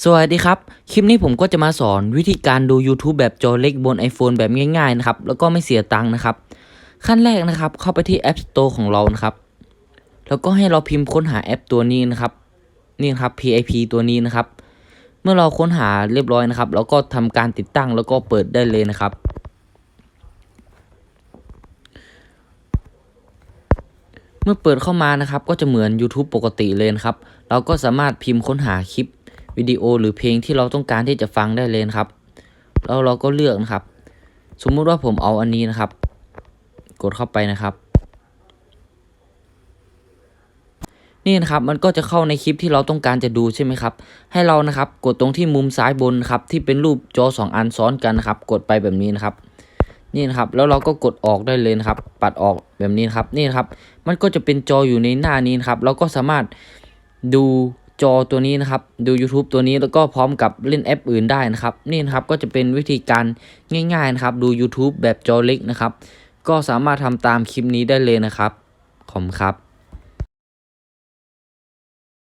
สวัสดีครับ คลิปนี้ผมก็จะมาสอนวิธีการดู YouTube แบบจอเล็กบน iPhone แบบง่ายๆนะครับ แล้วก็ไม่เสียตังค์นะครับ ขั้นแรกนะครับ เข้าไปที่ App Store ของเรานะครับ แล้วก็ให้เราพิมพ์ค้นหาแอปตัวนี้นะครับ นี่นะครับ PIP ตัวนี้นะครับ เมื่อเราค้นหาเรียบร้อยนะครับ แล้วก็ทำการติดตั้งแล้วก็เปิดได้เลยนะครับเมื่อเปิดเข้ามานะครับ ก็จะเหมือน YouTube ปกติเลยนะครับ เราก็สามารถพิมพ์ค้นหาคลิป วิดีโอหรือเพลงที่เราต้องการที่จะฟังได้เลยนะครับ แล้วเราก็เลือกนะครับ สมมุติว่าผมเอาอันนี้นะครับ กดเข้าไปนะครับ นี่นะครับมันก็จะเข้าในคลิปที่เราต้องการจะดูใช่ไหมครับ ให้เรานะครับกดตรงที่มุมซ้ายบนครับที่เป็นรูปจอสองอันซ้อนกันนะครับ กดไปแบบนี้นะครับนี่นะครับแล้วเราก็กดออกได้เลยนะครับ ปัดออกแบบนี้นครับนี่นะครับ มันก็จะเป็นจออยู่ในหน้านี้นครับ เราก็สามารถดู จอตัวนี้นะครับ ดู YouTube ตัวนี้แล้วก็พร้อมกับเล่นแอปอื่นได้นะครับ นี่นะครับก็จะเป็นวิธีการง่ายๆนะครับ ดู YouTube แบบจอเล็กนะครับ ก็สามารถทำตามคลิปนี้ได้เลยนะครับขอบคุณครับ